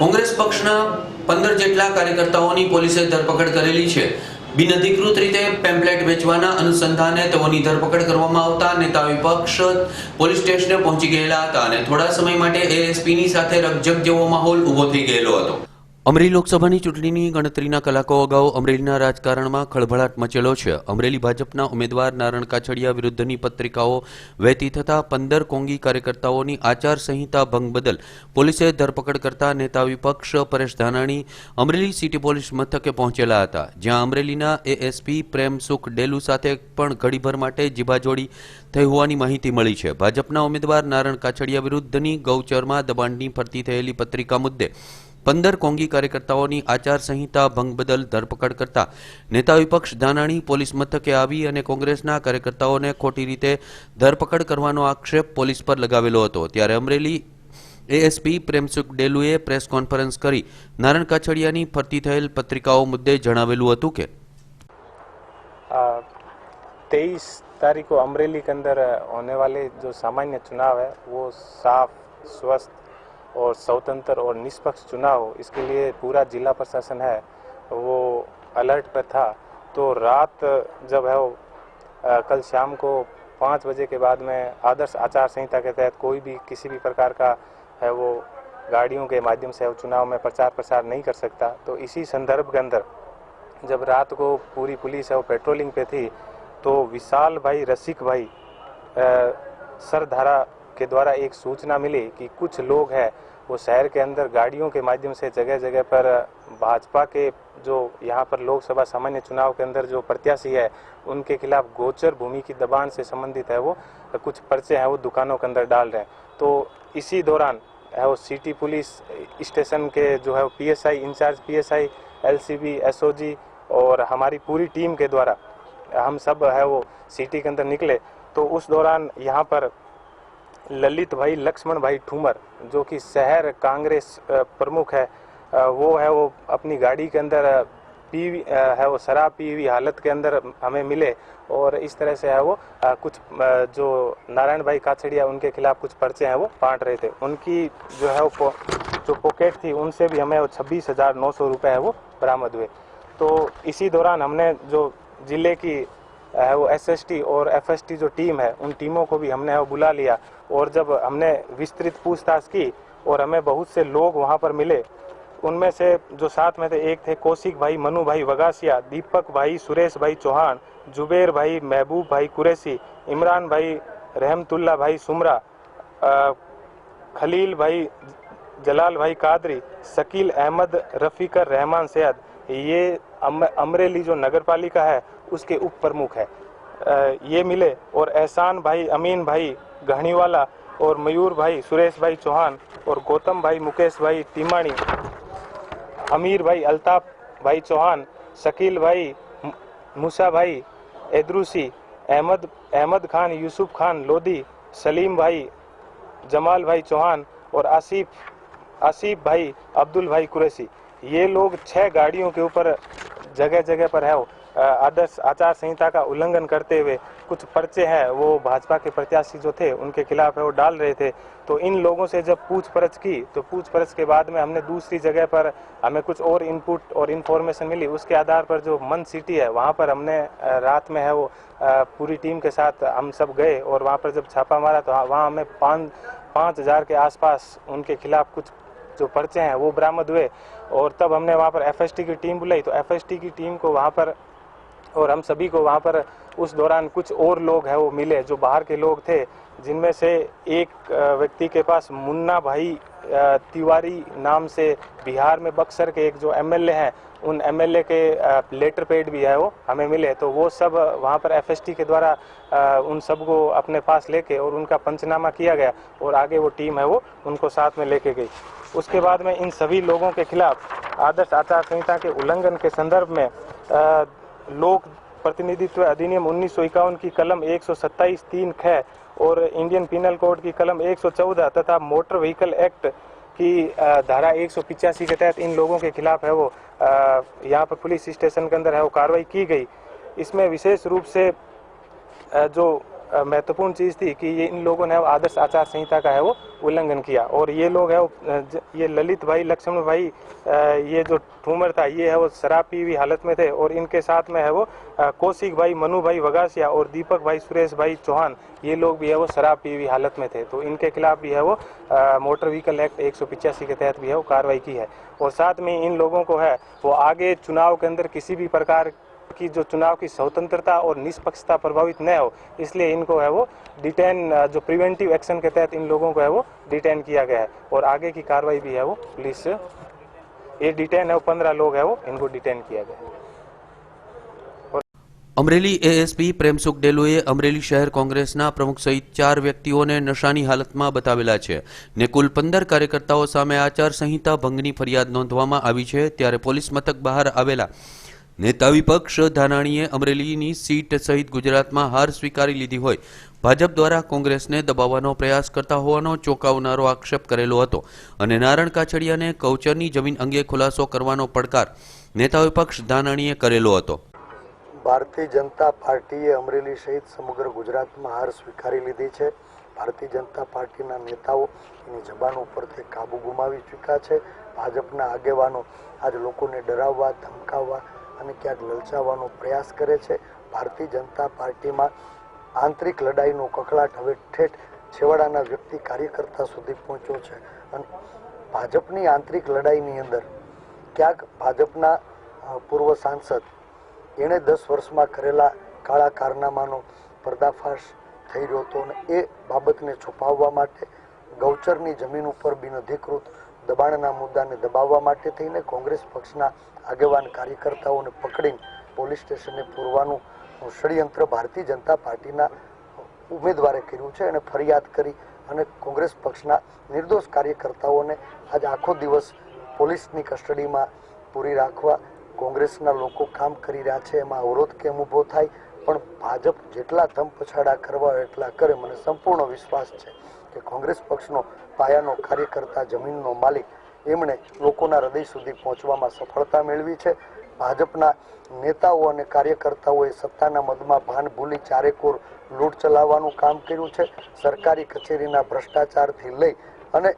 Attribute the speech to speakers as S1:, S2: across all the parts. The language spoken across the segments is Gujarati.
S1: કોંગ્રેસ પક્ષના પંદર જેટલા કાર્યકર્તાઓની પોલીસે ધરપકડ કરેલી છે. બિનઅધિકૃત રીતે પેમ્પલેટ વેચવાના અનુસંધાને તેઓની ધરપકડ કરવામાં આવતા નેતા વિપક્ષ પોલીસ સ્ટેશને પહોંચી ગયેલા હતા અને થોડા સમય માટે એએસપીની સાથે રકઝક જેવો માહોલ ઊભો થઈ ગયેલો હતો. અમરેલી લોકસભાની ચૂંટણીની ગણતરીના કલાકો અગાઉ અમરેલીના રાજકારણમાં ખળભળાટ મચેલો છે. અમરેલી ભાજપના ઉમેદવાર નારણ કાછડિયા વિરુદ્ધની પત્રિકાઓ વહેતી થતા પંદર કોંગી કાર્યકર્તાઓની આચારસંહિતા ભંગ બદલ પોલીસે ધરપકડ કરતા નેતા વિપક્ષ પરેશ ધાનાણી અમરેલી સિટી પોલીસ મથકે પહોંચેલા હતા. જ્યાં અમરેલીના એએસપી પ્રેમસુખ ડેલુ સાથે પણ ઘડીભર માટે જીભાજોડી થઈ હોવાની માહિતી મળી છે. ભાજપના ઉમેદવાર નારણ કાછડિયા વિરુદ્ધની ગૌચરમાં દબાણની ફરતી થયેલી પત્રિકા મુદ્દે પંદર કોંગી કાર્યકર્તાઓની આચાર સંહિતા ભંગ બદલ ધરપકડ કરતા નેતા વિપક્ષ દાનાણી પોલીસ મથકે આવી અને કોંગ્રેસના કાર્યકર્તાઓને ખોટી રીતે ધરપકડ કરવાનો આક્ષેપ પોલીસ પર લગાવેલો હતો ત્યારે અમરેલી એએસપી પ્રેમસુખ ડેલુએ પ્રેસ કોન્ફરન્સ કરી નારણ કાછડિયાની ફરતી થયેલ પત્રિકાઓ મુદ્દે જણાવેલું હતું કે
S2: तेईस तारीख को अमरेली के अंदर होने वाले जो सामान्य चुनाव है वो साफ स्वस्थ और स्वतंत्र और निष्पक्ष चुनाव इसके लिए पूरा जिला प्रशासन है, वो अलर्ट पर था। तो रात जब है वो कल शाम को पाँच बजे के बाद में आदर्श आचार संहिता के तहत कोई भी किसी भी प्रकार का है वो गाड़ियों के माध्यम से चुनाव में प्रचार प्रसार नहीं कर सकता। तो इसी संदर्भ के अंदर जब रात को पूरी पुलिस है वो पेट्रोलिंग पे थी तो विशाल भाई, रसिक भाई सरधारा के द्वारा एक सूचना मिली कि कुछ लोग हैं, वो शहर के अंदर गाड़ियों के माध्यम से जगह जगह पर, भाजपा के जो यहाँ पर लोकसभा सामान्य चुनाव के अंदर जो प्रत्याशी है, उनके खिलाफ गोचर भूमि की दबान से संबंधित है वो, कुछ पर्चे हैं वो दुकानों के अंदर डाल रहे हैं। तो इसी दौरान है वो सिटी पुलिस स्टेशन के जो है वो PSI in charge, PSI, LCB, SOG और हमारी पूरी टीम के द्वारा हम सब है वो सिटी के अंदर निकले। तो उस दौरान यहाँ पर ललित भाई लक्ष्मण भाई ठूमर जो कि शहर कांग्रेस प्रमुख है वो है वो अपनी गाड़ी के अंदर पी हुई, है वो शराब पी हुई हालत के अंदर हमें मिले और इस तरह से है वो कुछ जो नारायण भाई काछड़िया उनके खिलाफ कुछ पर्चे हैं वो बांट रहे थे। उनकी जो है वो जो पॉकेट थी उनसे भी हमें वो छब्बीस हज़ार नौ सौ रुपये है वो बरामद हुए। तो इसी दौरान हमने जो ज़िले की वो एसएसटी और एफएसटी जो टीम है उन टीमों को भी हमने बुला लिया और जब हमने विस्तृत पूछताछ की और हमें बहुत से लोग वहाँ पर मिले उनमें से जो साथ में थे एक थे कौशिक भाई मनु भाई वगासिया दीपक भाई सुरेश भाई चौहान जुबेर भाई महबूब भाई कुरैसी इमरान भाई रहमतुल्ला भाई सुमरा खलील भाई जलाल भाई कादरी शकील अहमद रफ़ीकर रहमान सैद ये अम, अमरेली जो नगर पालिका है उसके उप प्रमुख है। ये मिले और एहसान भाई, अमीन भाई घणीवाला और मयूर भाई, सुरेश भाई चौहान और गौतम भाई, मुकेश भाई टीमाणी अमीर भाई अल्ताफ भाई चौहान, शकील भाई मूसा भाई, एदरूसी, अहमद अहमद खान, यूसुफ खान, लोधी, सलीम भाई, जमाल भाई चौहान और आसिफ आसिफ भाई, अब्दुल भाई कुरैसी ये लोग छह गाड़ियों के ऊपर जगह जगह पर है। आदर्श आचार संहिता का उल्लंघन करते हुए कुछ पर्चे हैं, वो भाजपा के प्रत्याशी जो थे, उनके खिलाफ है, वो डाल रहे थे। तो इन लोगों से जब पूछपरछ की तो पूछपरछ के बाद में हमने दूसरी जगह पर हमें कुछ और इनपुट और इन्फॉर्मेशन मिली। उसके आधार पर जो मन सिटी है, वहाँ पर हमने रात में है वो पूरी टीम के साथ हम सब गए और वहाँ पर जब छापा मारा तो वहाँ हमें पाँच पाँच हज़ार के आसपास उनके खिलाफ कुछ जो पर्चे हैं, वो बरामद हुए। और तब हमने वहाँ पर एफएसटी की टीम बुलाई। तो एफएसटी की टीम को वहाँ पर और हम सभी को वहाँ पर उस दौरान कुछ और लोग हैं, वो मिले, जो बाहर के लोग थे, जिनमें से एक व्यक्ति के पास मुन्ना भाई तिवारी नाम से बिहार में बक्सर के एक जो एमएलए हैं, उन एमएलए के लेटर पेड भी है वो, हमें मिले। तो वो सब वहाँ पर एफएसटी के द्वारा उन सबको अपने पास लेके और उनका पंचनामा किया गया और आगे वो टीम है वो, उनको साथ में लेके गई। उसके बाद में इन सभी लोगों के खिलाफ आदर्श आचार संहिता के उल्लंघन के संदर्भ में लोक प्रतिनिधित्व अधिनियम उन्नीस सौ इक्यावन की कलम 127 तीन ख और इंडियन पिनल कोड की कलम 114 तथा मोटर व्हीकल एक्ट की धारा एक के तहत इन लोगों के खिलाफ है वो यहाँ पर पुलिस स्टेशन के अंदर है वो कार्रवाई की गई। इसमें विशेष रूप से जो महत्वपूर्ण चीज़ थी कि ये इन लोगों ने आदर्श आचार संहिता का है वो उल्लंघन किया। और ये लोग है वो ये ललित भाई, लक्ष्मण भाई ये जो ठूमर था, ये है वो शराब पी हुई हालत में थे और इनके साथ में है वो कौशिक भाई, मनु भाई वगासिया और दीपक भाई, सुरेश भाई चौहान, ये लोग भी है वो शराब पी हुई हालत में थे। तो इनके खिलाफ भी है वो मोटर व्हीकल एक्ट एक के तहत भी है वो कार्रवाई की है। और साथ में इन लोगों को है वो आगे चुनाव के अंदर किसी भी प्रकार की जो चुनाव की स्वतंत्रता और निष्पक्षता प्रभावित न हो इसलिए इनको है वो डिटेन अ, जो प्रिवेंटिव एक्शन के तहत इन लोगों को है वो डिटेन किया गया है और आगे की कार्रवाई भी है वो पुलिस ये डिटेन है वो पंद्रह लोग है वो इनको डिटेन किया गया है
S1: અમરેલી એએસપી પ્રેમસુખ ડેલુએ અમરેલી શહેર કોંગ્રેસના પ્રમુખ સહિત ચાર વ્યક્તિઓને નશાની હાલતમાં બતાવેલા છે ને કુલ પંદર કાર્યકર્તાઓ સામે આચાર સંહિતા ભંગની ફરિયાદ નોંધવામાં આવી છે ત્યારે પોલીસ મથક બહાર આવેલા નેતા વિપક્ષ ધાનાણીએ અમરેલીની સીટ સહિત ગુજરાતમાં હાર સ્વીકારી લીધી હોય. ભાજપ દ્વારા કોંગ્રેસને દબાવવાનો પ્રયાસ કરતા હોવાનો ચોંકાવનારો આક્ષેપ કરેલો હતો અને નારણ કાછડિયાને કૌચરની જમીન અંગે ખુલાસો કરવાનો પડકાર નેતા વિપક્ષ ધાનાણીએ કરેલો હતો.
S3: ભારતીય જનતા પાર્ટીએ અમરેલી સહિત સમગ્ર ગુજરાતમાં હાર સ્વીકારી લીધી છે. ભારતીય જનતા પાર્ટીના નેતાઓ એની જબાન ઉપરથી કાબુ ગુમાવી ચૂક્યા છે. ભાજપના આગેવાનો આજ લોકોને ડરાવવા, ધમકાવવા અને ક્યાંક લલચાવવાનો પ્રયાસ કરે છે. ભારતીય જનતા પાર્ટીમાં આંતરિક લડાઈનો કકળાટ હવે ઠેઠ છેવાડાના વ્યક્તિ કાર્યકર્તા સુધી પહોંચ્યો છે. અને ભાજપની આંતરિક લડાઈની અંદર ક્યાંક ભાજપના પૂર્વ સાંસદ એણે દસ વર્ષમાં કરેલા કાળા કારનામાનો પર્દાફાશ થઈ રહ્યો હતો અને એ બાબતને છુપાવવા માટે ગૌચરની જમીન ઉપર બિનઅધિકૃત દબાણના મુદ્દાને દબાવવા માટે થઈને કોંગ્રેસ પક્ષના આગેવાન કાર્યકર્તાઓને પકડીને પોલીસ સ્ટેશને પૂરવાનું ષડયંત્ર ભારતીય જનતા પાર્ટીના ઉમેદવારે કર્યું છે અને ફરિયાદ કરી અને કોંગ્રેસ પક્ષના નિર્દોષ કાર્યકર્તાઓને આજે આખો દિવસ પોલીસની કસ્ટડીમાં પૂરી રાખવા કોંગ્રેસના લોકો કામ કરી રહ્યા છે. એમાં અવરોધ કેમ ઊભો થાય? પણ ભાજપ જેટલા ધમ પછાડા કરવા એટલા કરે, મને સંપૂર્ણ વિશ્વાસ છે કે કોંગ્રેસ પક્ષનો પાયાનો કાર્યકર્તા જમીનનો માલિક એમણે લોકોના હૃદય સુધી પહોંચવામાં સફળતા મેળવી છે. ભાજપના નેતાઓ અને કાર્યકર્તાઓએ સત્તાના મદમાં ભાન ભૂલી ચારેકોર લૂંટ ચલાવવાનું કામ કર્યું છે. સરકારી કચેરીના ભ્રષ્ટાચારથી લઈ અને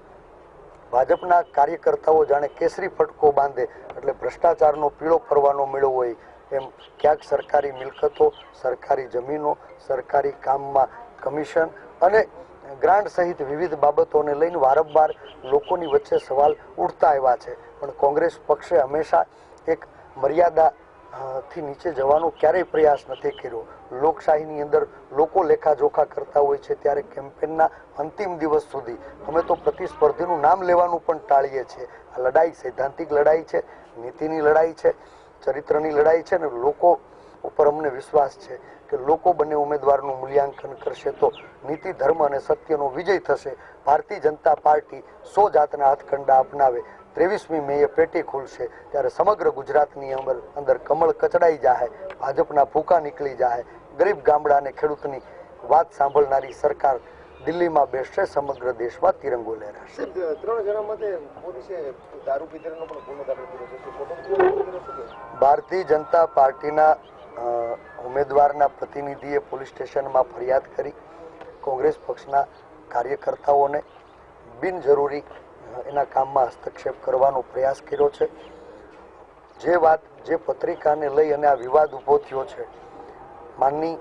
S3: ભાજપના કાર્યકર્તાઓ જાણે કેસરી ફટકો બાંધે એટલે ભ્રષ્ટાચારનો પીળો ફરવાનો મેળો હોય એમ ક્યાંક સરકારી મિલકતો, સરકારી જમીનો, સરકારી કામમાં કમિશન અને ગ્રાન્ટ સહિત વિવિધ બાબતોને લઈને વારંવાર લોકોની વચ્ચે સવાલ ઉઠતા આવ્યા છે. પણ કોંગ્રેસ પક્ષે હંમેશા એક મર્યાદા થી નીચે જવાનો ક્યારેય પ્રયાસ નથી કર્યો. લોકશાહીની અંદર લોકો લેખાજોખા કરતા હોય છે ત્યારે કેમ્પેનના અંતિમ દિવસ સુધી અમે તો પ્રતિસ્પર્ધીનું નામ લેવાનું પણ ટાળીએ છીએ. આ લડાઈ સૈદ્ધાંતિક લડાઈ છે, નીતિની લડાઈ છે. ચરિત્રની લડાઈ છે ને લોકો ઉપર અમને વિશ્વાસ છે કે લોકો બંને ઉમેદવારનું મૂલ્યાંકન કરશે તો નીતિ, ધર્મ અને સત્યનો વિજય થશે. ભારતીય જનતા પાર્ટી સો જાતના હાથકંડા અપનાવે. ત્રેવીસમી મેએ પેટી ખુલશે. ત્યારે સમગ્ર ગુજરાતની અંદર કમળ કચડાઈ જાહે. ભાજપના ભૂકા નીકળી જાહે. ગરીબ ગામડા અને ખેડૂતની વાત સાંભળનારી સરકાર દિલ્હીમાં બેસશે, સમગ્ર દેશમાં તિરંગો લહેરાશે.
S4: ત્રણ જણા માટે પોલીસે દારૂ પીધેલાનો પણ ગુનો દાખલ કર્યો છે.
S3: ભારતીય જનતા પાર્ટીના ઉમેદવારના પ્રતિનિધિએ પોલીસ સ્ટેશનમાં ફરિયાદ કરી કોંગ્રેસ પક્ષના કાર્યકર્તાઓને બિનજરૂરી એના કામમાં હસ્તક્ષેપ કરવાનો પ્રયાસ કર્યો છે. જે વાત, જે પત્રિકાને લઈ અને આ વિવાદ ઊભો થયો છે, માનની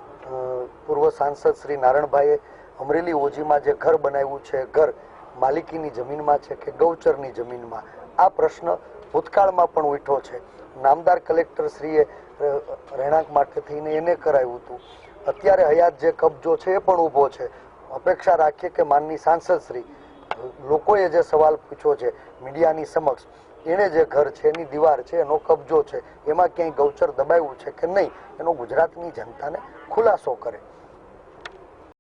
S3: પૂર્વ સાંસદ શ્રી નારણભાઈએ અમરેલી ઓજીમાં જે ઘર બનાવ્યું છે, ઘર માલિકીની જમીનમાં છે કે ગૌચરની જમીનમાં? આ પ્રશ્ન ભૂતકાળમાં પણ ઉઠો છે. નામદાર કલેક્ટર શ્રીએ રહેણાંક માટે થઈને એને કરાવ્યું હતું. અત્યારે હયાત જે કબજો છે એ પણ ઊભો છે. અપેક્ષા રાખીએ કે માનની સાંસદ શ્રી, લોકોએ જે સવાલ પૂછ્યો છે મીડિયાની સમક્ષ, એણે જે ઘર છે, એની દીવાર છે, એનો કબજો છે, એમાં ક્યાંય ગૌચર દબાવ્યું છે કે નહીં, એનો ગુજરાતની જનતાને ખુલાસો કરે.